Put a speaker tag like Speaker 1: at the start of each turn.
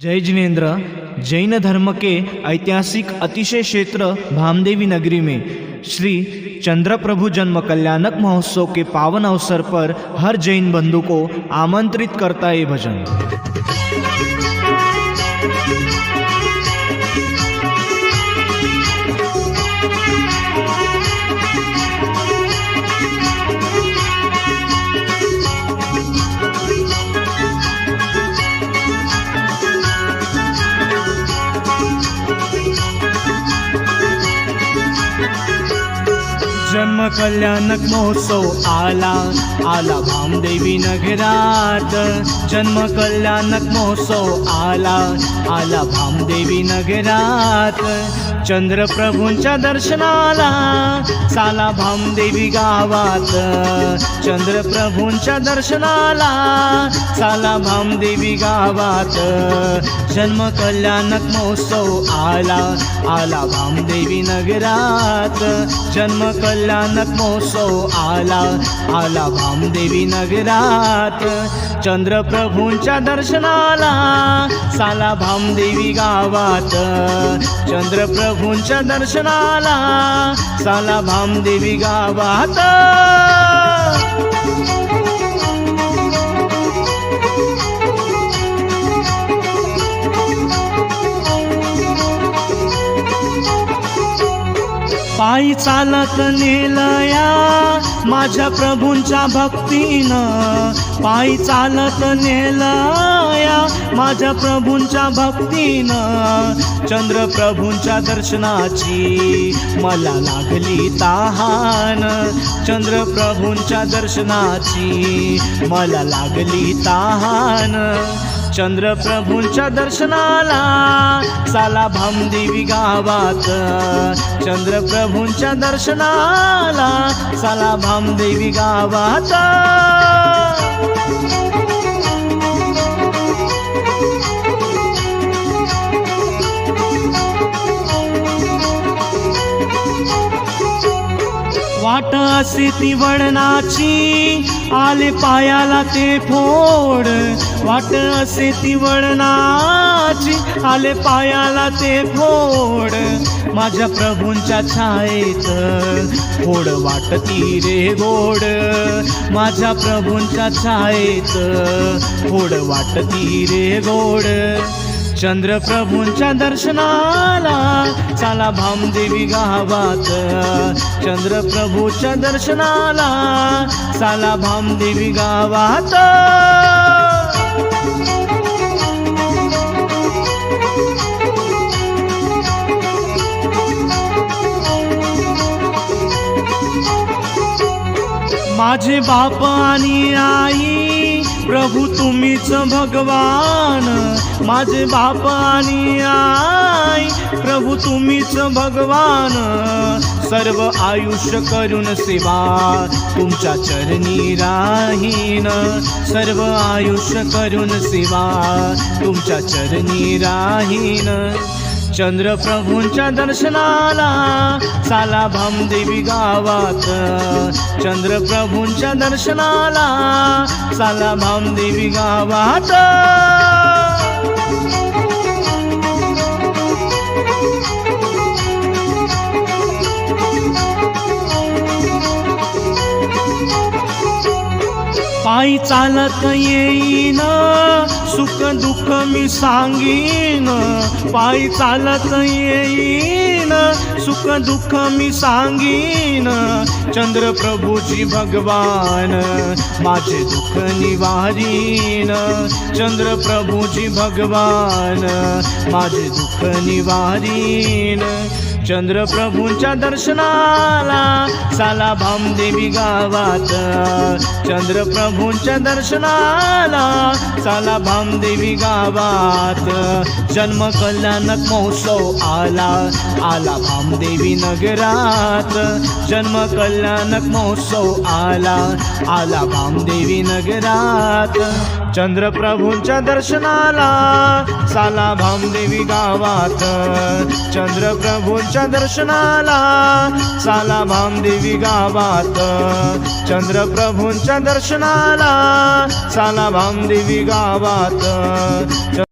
Speaker 1: जय जिनेन्द्र जैन धर्म के ऐतिहासिक अतिशय क्षेत्र भामदेवी नगरी में। श्री चंद्रप्रभु जन्म कल्याणक महोत्सव के पावन अवसर पर हर जैन बंधु को आमंत्रित करता है भजन। कल्याणक महोत्सव आला. आला भामदेवी नगरात जन्म कल्याणक महोत्सव आला. आला भामदेवी नगरात चंद्रप्रभूंच्या दर्शनाला. साला भामदेवी गावात. चंद्रप्रभूंच्या दर्शनाला. साला भामदेवी गावात. जन्म कल्याणक महोत्सव आला. आला भामदेवी नगरात जन्म कल्याण अचानक मोसो आला आला भामदेवी नगरात. चंद्रप्रभूंच्या दर्शनाला साला भामदेवी गावात. चंद्रप्रभूंच्या दर्शनाला साला भामदेवी गावात. पायी चालत नेलया माझ्या प्रभूंच्या भक्तीनं. पायी चालत नेलया माझ्या प्रभूंच्या भक्तीनं. चंद्रप्रभूंच्या दर्शनाची मला लागली तहान. चंद्रप्रभूंच्या दर्शनाची मला लागली तहान. चंद्रप्रभूंच्या दर्शनाला साला भामदेवी गावात. चंद्रप्रभूंच्या दर्शनाला साला भामदेवी गावात. वाट असे ती वळणाची आले पायाला ते फोड. वाट असे ती वळणाची आले पायाला ते फोड. माझ्या प्रभूंच्या छायेत फोड वाटती रे गोड. माझ्या प्रभूंच्या छायेत फोड वाटती रे गोड. चंद्रप्रभूंच्या दर्शनाला चला भामदेवी गावात. चंद्रप्रभूच्या दर्शनाला चला भामदेवी गावात. माझे बाप आणि आई प्रभू तुम्हीच भगवान माझे बाप आणि आई प्रभू तुम्हीच भगवान. सर्व आयुष्य करून सेवा तुमच्या चरणी राहीन. सर्व आयुष्य करून सेवा तुमच्या चरणी राहीन. चंद्रप्रभूंच्या दर्शनाला साला भामदेवी गावात. चंद्रप्रभूंच्या दर्शनाला साला भामदेवी गावात. पायी चालत येईन. सुख दुःख मी सांगीन. पायी चालत येईन. सुख दुःख मी सांगीन. चंद्रप्रभूजी भगवान माझे दुःख निवारीन. चंद्रप्रभूजी भगवान माझे दुःख निवारीन. चंद्रप्रभूंच्या दर्शनाला साला भामदेवी गावात. चंद्रप्रभूंच्या दर्शनाला चला भामदेवी गावात. जन्म कल्याणक महोत्सव आला आला भामदेवी नगरात. जन्म कल्याणक महोत्सव आला आला भामदेवी नगरात. चंद्रप्रभूंच्या दर्शनाला साला भामदेवी गावात. चंद्रप्रभूंच्या दर्शनाला साला भामदेवी गावात. चंद्रप्रभूंच्या दर्शनाला साला भामदेवी गावात.